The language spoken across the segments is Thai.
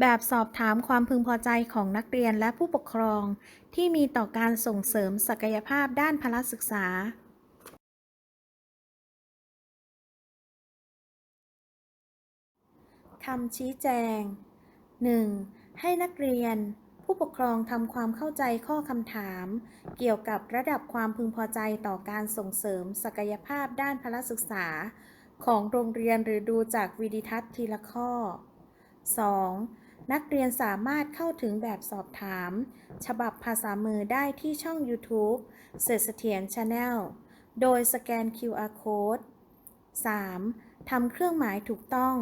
แบบสอบถามความพึงพอใจของนักเรียนและผู้ปกครอง ที่มีต่อการส่งเสริมศักยภาพด้านพละศึกษา คำชี้แจง 1. ให้นักเรียน ผู้ปกครองทำความเข้าใจข้อคำถาม เกี่ยวกับระดับความพึงพอใจต่อการส่งเสริมศักยภาพด้านพละศึกษา ของโรงเรียนหรือดูจากวิดีทัศน์ทีละข้อ 2. นักเรียนสามารถเข้าถึงแบบสอบถาม ฉบับภาษามือได้ที่ช่อง YouTube เสถียรเสถียร Channel โดยสแกน QR Code 3. ทำเครื่องหมายถูกต้อง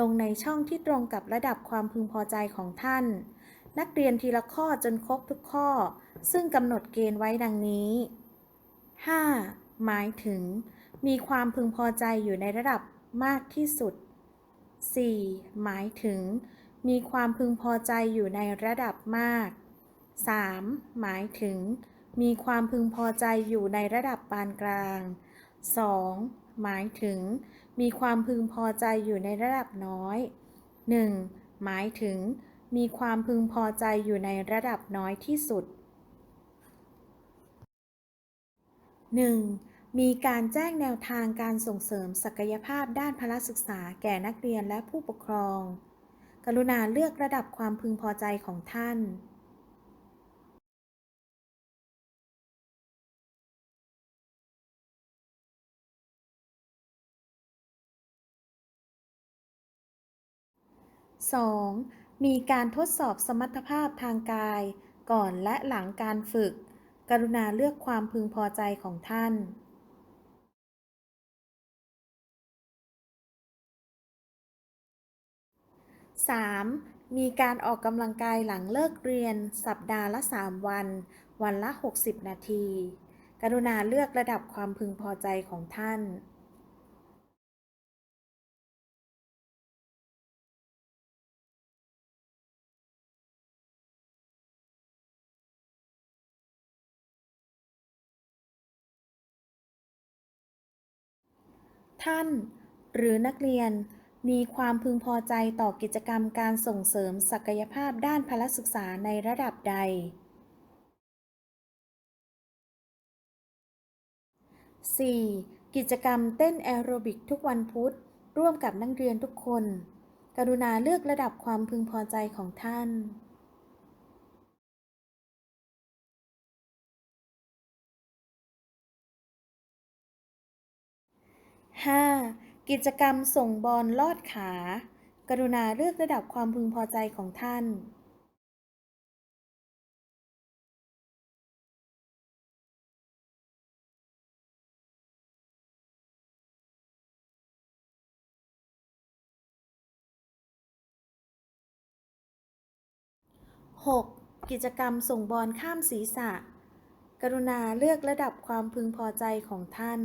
ลงในช่องที่ตรงกับระดับความพึงพอใจของท่าน นักเรียนทีละข้อจนครบทุกข้อ ซึ่งกำหนดเกณฑ์ไว้ดังนี้ 5. หมายถึง มีความพึงพอใจอยู่ในระดับมากที่สุด 4. หมายถึง มีความพึงพอใจอยู่ในระดับมาก 3. หมายถึง มีความพึงพอใจอยู่ในระดับปานกลาง 2. หมายถึง มีความพึงพอใจอยู่ในระดับน้อย 1. หมายถึง มีความพึงพอใจอยู่ในระดับน้อยที่สุด 1. มีการแจ้งแนวทางการส่งเสริมศักยภาพด้านพละศึกษาแก่นักเรียนและผู้ปกครอง กรุณาเลือกระดับความพึงพอใจของท่าน 2. มีการทดสอบสมรรถภาพทางกาย ก่อนและหลังการฝึก กรุณาเลือกความพึงพอใจของท่าน 3. มีการออกกำลังกายหลังเลิกเรียน สัปดาห์ละ 3 วัน วันละ 60 นาที กรุณาเลือกระดับความพึงพอใจของท่านท่าน หรือนักเรียน มีความพึงพอใจต่อกิจกรรมการส่งเสริมศักยภาพด้านพลศึกษาในระดับใด 4. กิจกรรมเต้นแอโรบิกทุกวันพุธ ร่วมกับนักเรียนทุกคน กรุณาเลือกระดับความพึงพอใจของท่าน 5. กิจกรรมส่งบอลลอดขา กรุณาเลือกระดับความพึงพอใจของท่าน 6. กิจกรรมส่งบอลข้ามศีรษะ กรุณาเลือกระดับความพึงพอใจของท่าน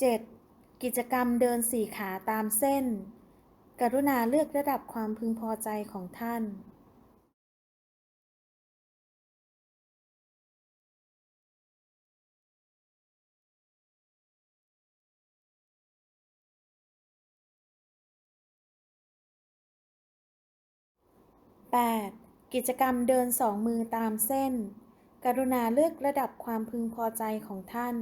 7. กิจกรรมเดินสี่ขาตามเส้น กรุณาเลือกระดับความพึงพอใจของท่าน 8. กิจกรรมเดินสองมือตามเส้น กรุณาเลือกระดับความพึงพอใจของท่าน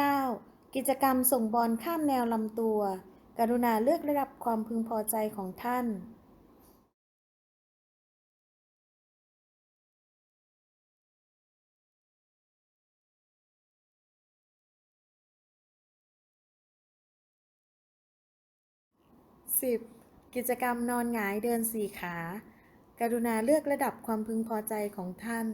9. กิจกรรมส่งบอลข้ามแนวลำตัว กรุณาเลือกระดับความพึงพอใจของท่าน 10. กิจกรรมนอนหงายเดินสี่ขา กรุณาเลือกระดับความพึงพอใจของท่าน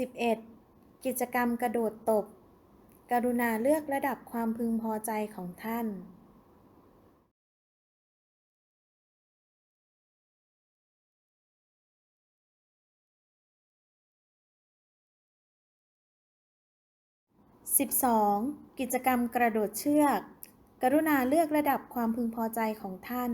11. กิจกรรมกระโดดตบ กรุณาเลือกระดับความพึงพอใจของท่าน 12. กิจกรรมกระโดดเชือก กรุณาเลือกระดับความพึงพอใจของท่าน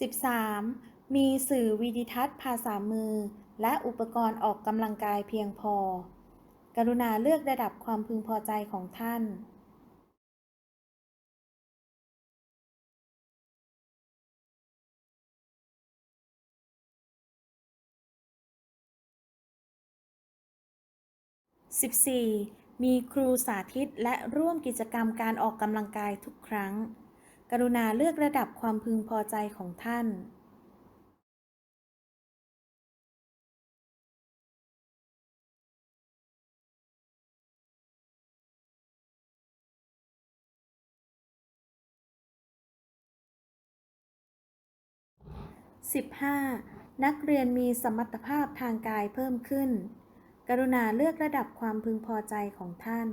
13. มีสื่อวิดิทัศน์ภาษามือ และอุปกรณ์ออกกำลังกายเพียงพอ กรุณาเลือกระดับความพึงพอใจของท่าน 14. มีครูสาธิตและร่วมกิจกรรมการออกกำลังกายทุกครั้ง กรุณาเลือกระดับความพึงพอใจของท่าน 15. นักเรียนมีสมรรถภาพทางกายเพิ่มขึ้น กรุณาเลือกระดับความพึงพอใจของท่าน